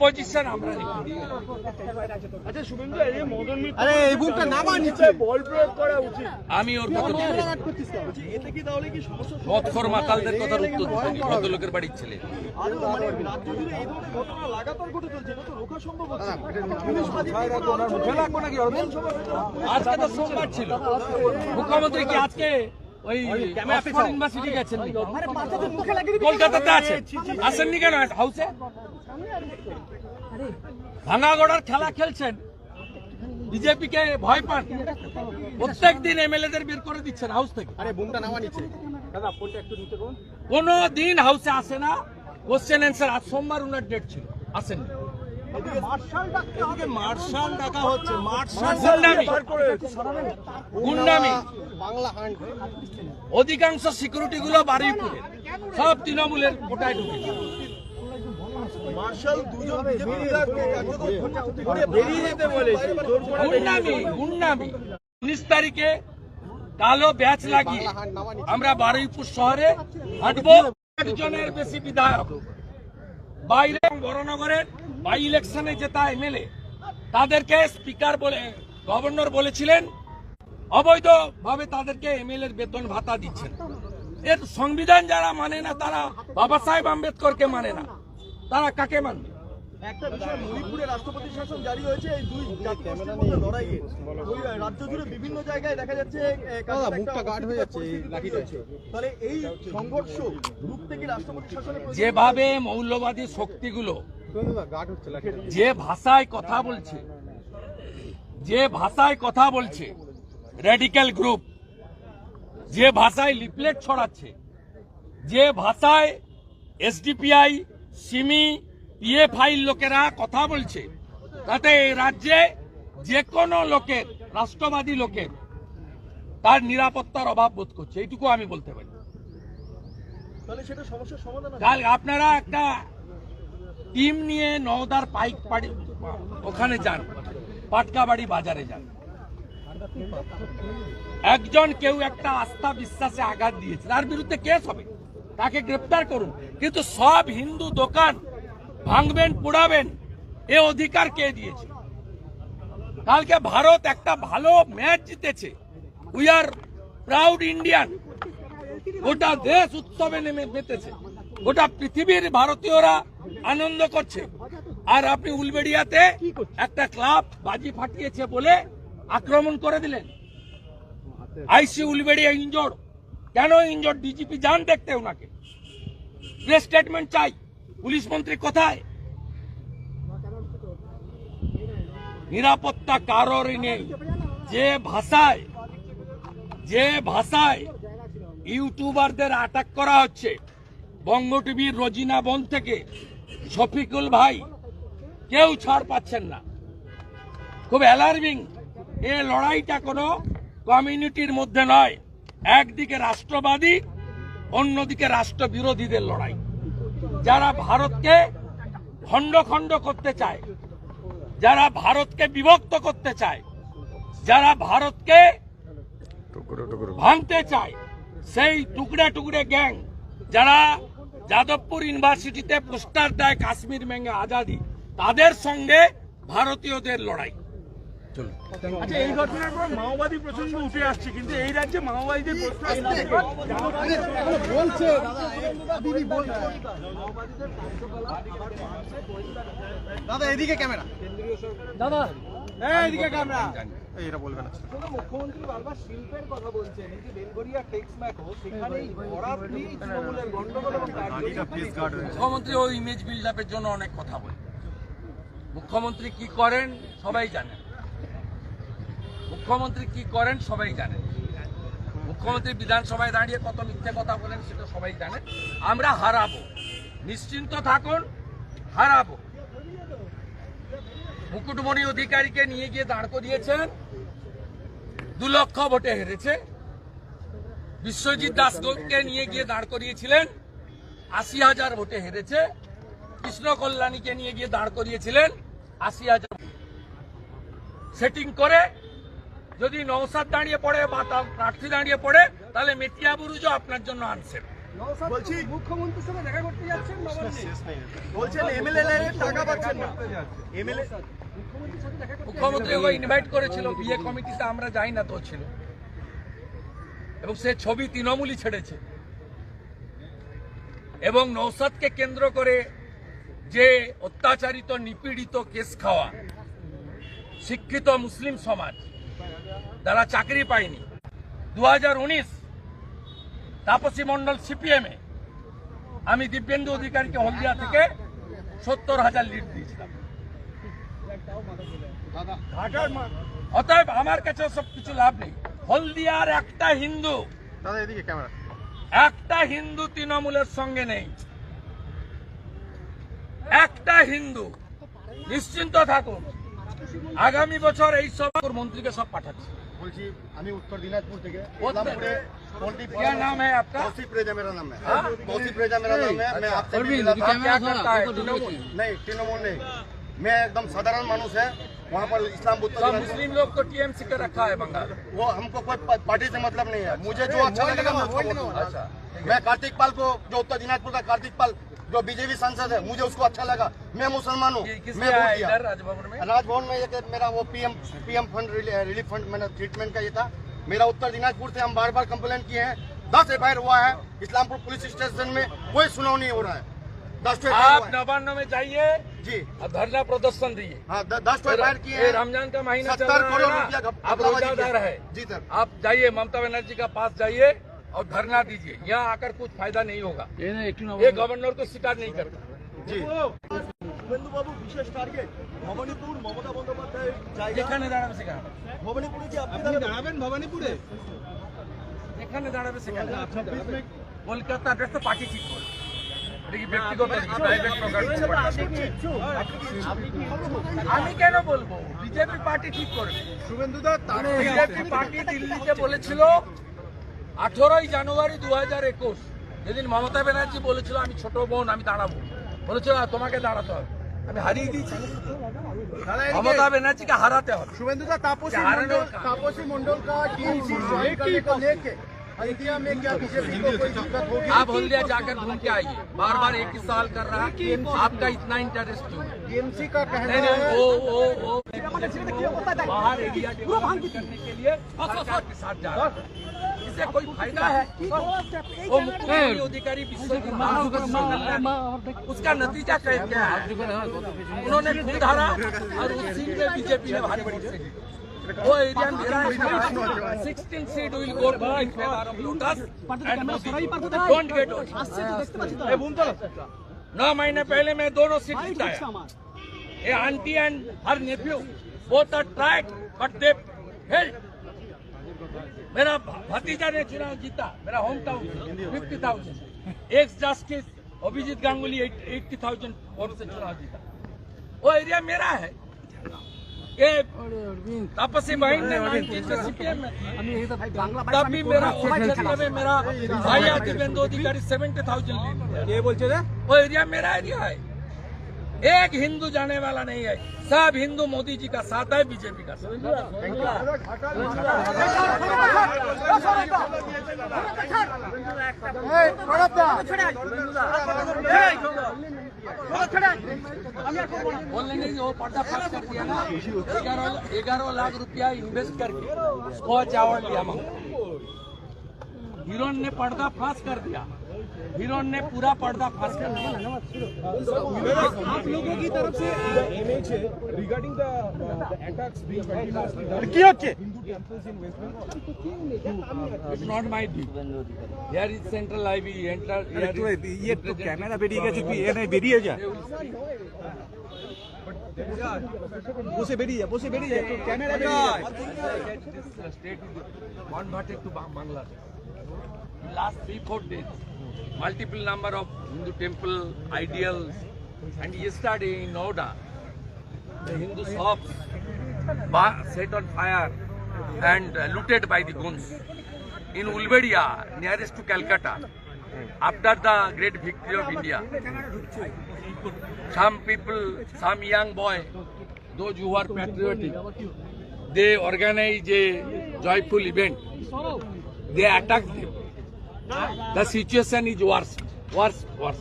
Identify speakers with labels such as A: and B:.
A: Position আমরা
B: আচ্ছা শুভেন্দু এই মদন মিত্র
C: আরে এই বুকটা নামা নিচে
B: বল প্রয়োগ করা উচিত।
A: আমি ওর কথা।
B: বলছি, এতে কি তাহলে কি সমস্যা
A: মাতালদের কথার উত্তর দিতে ভদ্রলোকের বাড়ির ছেলে।
B: আরও মানে রাজ্য জুড়ে এই ধরনের ঘটনা লাগাতার ঘটে চলছে এটা তো রোখা সম্ভব হচ্ছে না।
A: আজকে তো সোমবার ছিল। মুখ্যমন্ত্রী কি আজকে ওই অক্সফোর্ড ইউনিভার্সিটি গেছেন কলকাতাতে আছেন আসেননি কেন? হাউসে ভাঙাগড়ার খেলা খেলছেন। বিজেপি কে ভয় পান। প্রত্যেক দিন এমএলএদের বের করে দিচ্ছেন হাউস থেকে।
C: আরে বুমটা নামা নিচে
A: কোনো দিন হাউসে আসে না। কোশ্চেন অ্যান্সার আজ সোমবার উনার ডেট ছিল। আসেন
B: মার্শাল ডাকা হচ্ছে
A: গুন্ডামি গুন্ডামি।
C: বাংলা হান্ড
A: অধিকাংশ সিকিউরিটি গুলো বারুইপুরে সব তৃণমূলের কোটায় ঢুকে উনিশ তারিখে কালো ব্যাচ লাগিয়ে আমরা বারুইপুর শহরে হাঁটবো। একজনের বেশি বিধায়ক। বাইরে বড়নগরের বাই ইলেকশনে জেতা এমএলএ তাদেরকে স্পিকার বলে গভর্নর বলেছিলেন, অবৈধভাবে তাদেরকে এমএলএ বেতন ভাতা দিচ্ছেন। এর সংবিধান যারা মানে না, তারা বাবা সাহেব আম্বেদকরকে মানে না। তারা কাকে মানবে?
B: একটা বিষয় মণিপুরে রাষ্ট্রপতি শাসন জারি হয়েছে এই দুই জাতিগোষ্ঠীর মধ্যে লড়াইয়ে। ওই রাজ্য জুড়ে বিভিন্ন জায়গায় দেখা যাচ্ছে
C: মুখটা গাঢ় হয়ে যাচ্ছে।
B: তাহলে এই সংঘর্ষ রুখতে কি রাষ্ট্রপতি শাসনের
A: যেভাবে মৌলবাদী শক্তিগুলো যে ভাষায় কথা বলছে যে ভাষায় কথা বলছে রেডিক্যাল গ্রুপ যে ভাষায় লিফলেট ছড়াচ্ছে যে ভাষায় এসডিপিআই সিমি পিএফআই লোকেরা কথা বলছে। তাতে এই রাজ্যে যে কোনো লোকের রাষ্ট্রবাদী লোকের তার নিরাপত্তার অভাব বোধ করছে। এইটুকু আমি বলতে পারি। আপনারা একটা টিম নিয়ে নওদার পাইক পাড়ি ওখানে যান পাটকাবাড়ি বাজারে যান। একজন কেউ একটা আস্থা বিশ্বাসে আঘাত দিয়েছে। তার বিরুদ্ধে কেস হবে। তাকে গ্রেপ্তার করুন। কিন্তু সব হিন্দু দোকান ভাঙবেন, পোড়াবেন, এ অধিকার কে দিয়েছে? কালকে ভারত একটা ভালো ম্যাচ জিতেছে। উই আর প্রাউড ইন্ডিয়ান গোটা দেশ উৎসবে নেমে মেতেছে গোটা পৃথিবীর ভারতীয়রা আনন্দ করছে। আর আপনি উলবেড়িয়াতে একটা ক্লাব বাজি ফাটিয়েছে বলে আক্রমণ করে দিলেন। আইসি উলবেড়িয়া ইঞ্জোর কেন ইনজোর্ড ডিজিপি যান দেখতে ওনাকে। প্রেস স্টেটমেন্ট চাই। পুলিশ মন্ত্রী কোথায়? নিরাপত্তা কারোরই নেই। যে ভাষায় যে ভাষায় ইউটিউবারদের আটাক করা হচ্ছে, বঙ্গ টিভির রজিনা বন থেকে শফিকুল ভাই, কেউ ছাড় পাচ্ছেন না। খুব অ্যালার্মিং এ লড়াইটা কোনো কমিউনিটির মধ্যে নয়। একদিকে রাষ্ট্রবাদী, অন্যদিকে রাষ্ট্রবিরোধীদের লড়াই। যারা ভারতকে খণ্ড খণ্ড করতে চায় যারা ভারতকে বিভক্ত করতে চায় যারা ভারতকে ভাঙতে চায় সেই টুকরে টুকরে গ্যাং যারা যাদবপুর ইউনিভার্সিটিতে পোস্টার দেয় কাশ্মীর মেঙ্গে আজাদি তাদের সঙ্গে ভারতীয়দের লড়াই।
B: আচ্ছা এই ঘটনার পর মাওবাদী উঠে আসছে কিন্তু এই রাজ্যে মাওবাদীদের
C: বলছে। দাদা এদিকে ক্যামেরা। দাদা এদিকে ক্যামেরা। এটা বলবেন
B: মুখ্যমন্ত্রী বারবার শিল্পের কথা বলছেন। এই যে বেলগড়িয়া টেক্স ম্যাকো সেখানেই তৃণমূলের গন্ডগোল এবং
A: মুখ্যমন্ত্রী ওই ইমেজ বিল্ড আপের জন্য অনেক কথা বলে। মুখ্যমন্ত্রী কি করেন সবাই জানেন মুখ্যমন্ত্রী কি করেন সবাই জানেন মুখ্যমন্ত্রী বিধানসভায় দাঁড়িয়ে কত মিথ্যে কথা বলেন সেটা সবাই জানেন আমরা হারাবো। নিশ্চিন্ত থাকুন, হারাবো। মুকুটমণি অধিকারীকে নিয়ে গিয়ে দাঁড় করিয়েছেন। দু লক্ষ ভোটে হেরেছে। বিশ্বজিৎ দাসকে নিয়ে গিয়ে দাঁড় করিয়েছিলেন। আশি হাজার ভোটে হেরেছে। কৃষ্ণ কল্যাণীকে নিয়ে গিয়ে দাঁড় করিয়েছিলেন। আশি হাজার সেটিং করে যদি নৌসাদ দাঁড়িয়ে পড়ে বা তার প্রার্থী দাঁড়িয়ে পড়ে তাহলে মেটিয়া বুরুজও আপনার জন্য আনছেন
B: বলছি
D: মুখ্যমন্ত্রীর সঙ্গে দেখা করতে যাচ্ছেন
B: বলছেন এমএলএ টাকা পাচ্ছেন না। এমএলএ
A: মুখ্যমন্ত্রী ওকে ইনভাইট করেছিল বিয়ে কমিটিতে আমরা যাই না তো ছিল। এবং সে ছবি তৃণমূলই ছেড়েছে। এবং নৌসাদকে কেন্দ্র করে যে অত্যাচারিত নিপীড়িত কেস খাওয়া শিক্ষিত মুসলিম সমাজ যারা চাকরি পায়নি। দু হাজার উনিশ তাপসী মন্ডল সিপিএমে আমি দিব্যেন্দু অধিকারীকে হলদিয়া থেকে সত্তর হাজার লিড দিয়েছিলাম। অতএব আমার কাছে সব কিছু লাভ নেই। হলদিয়ার একটা হিন্দু একটা হিন্দু তৃণমূলের সঙ্গে নেই। একটা হিন্দু। নিশ্চিন্ত থাকুন। আগামী বছর এই সব মন্ত্রীকে সব পাঠাচ্ছি
E: বলছি আমি উত্তর দিনাজপুর থেকে
A: उत्तर-
E: इस्लामपुरे पोल्ट्री
A: क्या नाम है आपका
E: तौसीफ रेजा मेरा नाम है
A: हाँ?
E: तौसीफ रेजा मेरा नाम है मैं आपसे भी
A: अरविंद,
E: मिला था।
A: आप क्या करता है तृणमूल
E: नहीं तृणमूल नहीं मैं एकदम साधारण मानुष है वहाँ पर इस्लाम उत्तर
A: सब
E: दिनाजपुर-
A: मुस्लिम लोग को टीएमसी का रखा है बंगाल
E: वो हमको कोई पा- पार्टी से मतलब नहीं है मुझे जो अच्छा लगेगा मैं उसको वोट दूंगा।
A: अच्छा
E: मैं कार्तिक पाल को जो उत्तर दिनाजपुर का कार्तिक पाल जो बीजेपी सांसद है मुझे उसको अच्छा लगा। मैं मुसलमान हूँ। मैं
A: राजभवन में?
E: राजभवन में ये मेरा वो PM PM fund relief fund मैंने ट्रीटमेंट का ये था। मेरा उत्तर दिनाजपुर से हम बार बार कंप्लेन किए हैं। दस एफ़ हुआ है इस्लामपुर पुलिस स्टेशन में कोई सुनाव नहीं हो रहा है। दस
A: आप नवान्न में जाइए
E: जी।
A: धरना प्रदर्शन दिए
E: हाँ दस किए
A: रमज़ान का महीना चल
E: सत्तर करोड़ रुपया
A: आप रोजादार है।
E: जी सर।
A: आप जाइए ममता बनर्जी का पास जाइए। और धरना दीजिए यहाँ आकर कुछ फायदा नहीं होगा ये गवर्नर को स्वीकार नहीं करता
E: जी
B: শুভেন্দুবাবু বিশেষ টার্গেট ভবানীপুর মমতা বন্দ্যোপাধ্যায়ের জায়গা
A: যেখানে দাঁড়াবে সেখানে
B: ভবানীপুরে কি আপনি
C: আপনি
B: দাঁড়াবেন?
C: দাঁড়াবেন ভবানীপুরে
A: যেখানে দাঁড়াবে সেখানে কলকাতা অ্যাড্রেস তো পার্টি ঠিক করবে এটা কি ব্যক্তিগত প্রাইভেট আমি কেন বলবো বিজেপি পার্টি ঠিক করবে
C: শুভেন্দু দা তার
A: বিজেপি পার্টি দিল্লিতে বলেছিল আঠেরোই জানুয়ারি দু হাজার একুশ যেদিন মমতা ব্যানার্জি বলেছিল আমি ছোট বোন আমি দাঁড়াবো বলেছিল "না, তোমাকে দাঁড়াতে হবে আমি হারিয়ে দিয়েছি মমতা ব্যানার্জিকে হারাতে হবে
C: শুভেন্দু দা তাপসী
A: क्या हारने
C: मंडल
A: का?
C: तापसी मंडल का टीएमसी ज्वाइन करने को लेके इंडिया में क्या बीजेपी को कोई दिक्कत होगी
A: आप हल्दिया जाकर घूम के आइए बार बार एक ही सवाल कर रहा है आपका इतना इंटरेस्ट क्यों है?
C: टीएमसी का कहना
A: नहीं नहीं
C: है
A: वो वो वो बाहर एरिया डेवलपमेंट करने के लिए सरकार के साथ जा रहा है इससे कोई फ़ायदा है? वो मुख्यमंत्री अधिकारी उसका नतीजा क्या है? उन्होंने धारा और उस सीट में बीजेपी ने भारी वोट से। वो एरिया मेरा है। Sixteen seat will go to in favour of lotus and Modi don't get नौ महीने पहले मैं दोनों सीट जिताया। A auntie and her nephew both are tried, but they failed. मेरा भतीजा ने चुनाव जीता मेरा home town fifty thousand ex justice Abhijit Ganguly eighty thousand vote से चुनाव जीता वो एरिया मेरा है ये तापसी बहन ने नाइनटीन से सीपीएम में तब भी मेरा क्षेत्र में मेरा भाई आदि बेंदो अधिकारी सेवेंटी थाउज़ेंड
C: ये बोलते थे
A: वो एरिया मेरा एरिया है एक हिंदू जाने वाला नहीं है। सब हिंदू मोदी जी का साथ है, बीजेपी का साथ। पर्दा कर दिया ना। ग्यारह ग्यारह लाख रुपया इन्वेस्ट करके स्कॉच अवार्ड लिया हीरोन ने पर्दा फाश कर दिया। हीरोन ने पूरा पर्दा फाश कर दिया
C: आप लोगों की तरफ से इमेज है regarding the attacks being continuously done
B: কি হচ্ছে
C: Hindu temples in West Bengal
A: It's not my view. Here is central IB. Enter. Here is
F: ये तो ক্যামেরা বেরিয়ে গেছে তুই এনে বেরিয়ে যা
C: বসে বেরিয়ে যা বসে বেরিয়ে যা তোর ক্যামেরা বেরিয়ে যা
A: This state is converted to Ba- Bangladesh. In last three four days, multiple number of Hindu temple ideals, and yesterday in Noida, the Hindu shops set on fire and uh, looted by the guns. In Ulberia, nearest to Calcutta, after the great victory of India, some people, some young boy, those who are patriotic, they organize a joyful event. They attack them. The situation is worse, worse, worse.